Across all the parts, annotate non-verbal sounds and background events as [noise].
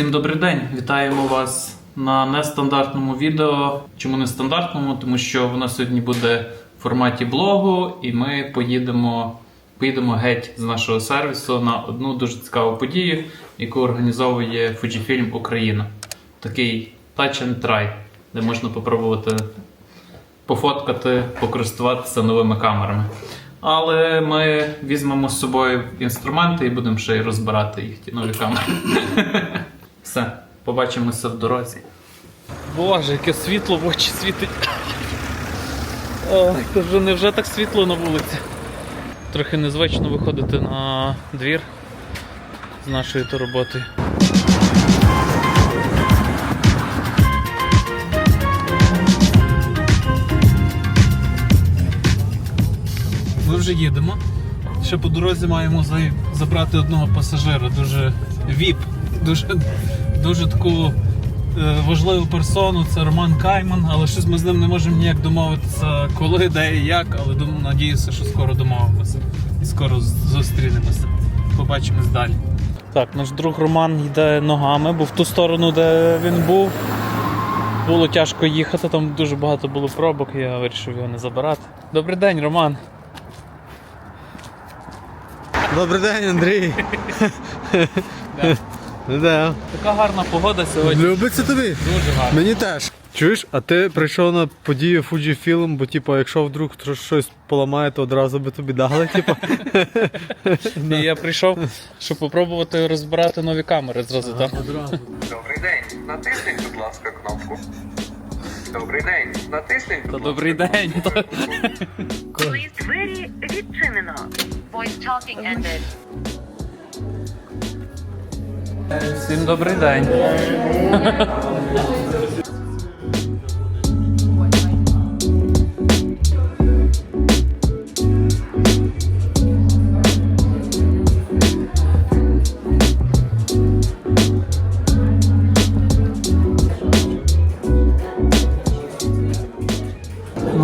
Всім добрий день! Вітаємо вас на нестандартному відео. Чому нестандартному? Тому що воно сьогодні буде в форматі блогу, і ми поїдемо, поїдемо геть з нашого сервісу на одну дуже цікаву подію, яку організовує Fujifilm Україна. Такий Touch and Try, де можна попробувати пофоткати, покористуватися новими камерами. Але ми візьмемо з собою інструменти і будемо ще й розбирати їх, ті нові камери. [laughs] Все, побачимося в дорозі. Боже, яке світло в очі світить. Ой, то вже не вже так світло на вулиці. Трохи незвично виходити на двір з нашою то роботою. Ми вже їдемо. Ще по дорозі маємо забрати одного пасажира, дуже віп, дуже, дуже таку е, важливу персону. Це Роман Кайман, але щось ми з ним не можемо ніяк домовитися, коли, де і як, але надіюся, що скоро домовимося і скоро зустрінемося. Побачимось далі. Так, наш друг Роман йде ногами, бо в ту сторону, де він був, було тяжко їхати, там дуже багато було пробок, я вирішив його не забирати. Добрий день, Роман. Добрий день, Андрій. [laughs] Да. Така гарна погода сьогодні. Любиться тобі? Дуже гарно. Мені теж. Чуєш, а ти прийшов на подію Fujifilm, бо типу, якщо вдруг щось поламає, то одразу би тобі дали, типу. [laughs] І я прийшов, щоб попробувати розбирати нові камери зразу там. Добрий день. Натисніть, будь ласка, кнопку. Добрий день. Натисніть, будь Та ласка. добрий день. Колись двері відчинено. Voice talking ended. Всім добрий день.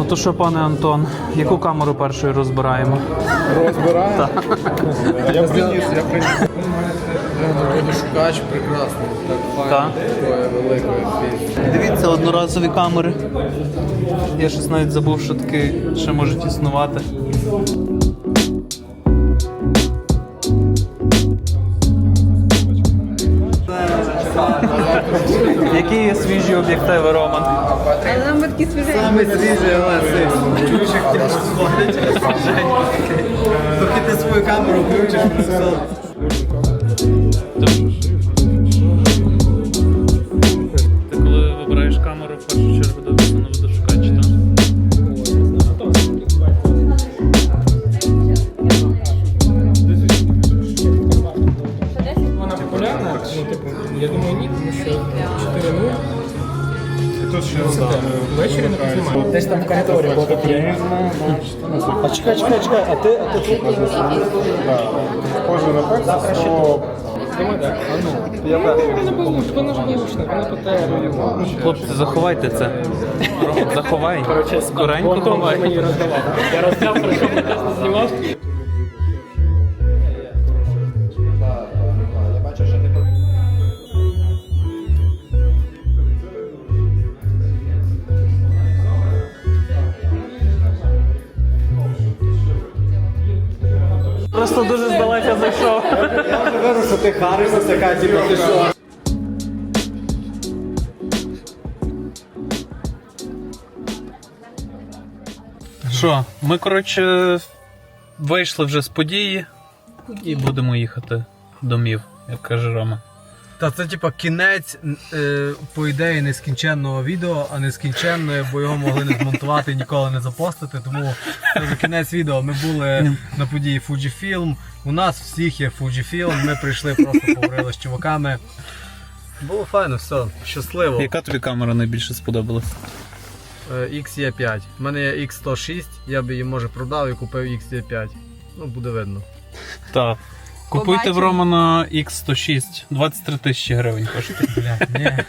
То що, пане Антон, яку камеру першою розбираємо? Розбираємо? Я приніс, я приніс. Шукач прекрасний, так файно, такої великої пісні. Дивіться, одноразові камери. Я щось навіть забув, що таке ще можуть існувати. Які є свіжі об'єктиви, Роман? Але нам такі свіжі. Саме. Чуєш, як тяжко зводить. Поки ти свою камеру включиш, все. Ввечері не познімаю. Десь там в коридорі було таке. А чекай, чекай, чекай, а ти, а ти тут Схоже на персик, то Думаю, так. А ну. Не. Хлопці, заховайте це. Заховай. Скоренько ховай. Я роздав, прийшов на тест, знімав. Просто дуже здалека зайшов. Я вижу, що ти харишся, така, типу, ти що? Що, ми, коротше, вийшли вже з події і будемо їхати домів, як каже Рома. Та це типа кінець, е, по ідеї, нескінченного відео, а нескінченне, бо його могли не змонтувати і ніколи не запостити. Тому це вже кінець відео. Ми були на події Fujifilm. У нас всіх є Fujifilm. Ми прийшли, просто поговорили з чуваками. Було файно, все, щасливо. Яка тобі камера найбільше сподобалась? Е, XE5. У мене є X106, я би її може продав і купив XE5. Ну, буде видно. Так. Купуйте в. Романа X106, 23 тисячі гривень коштує. Бля, ні.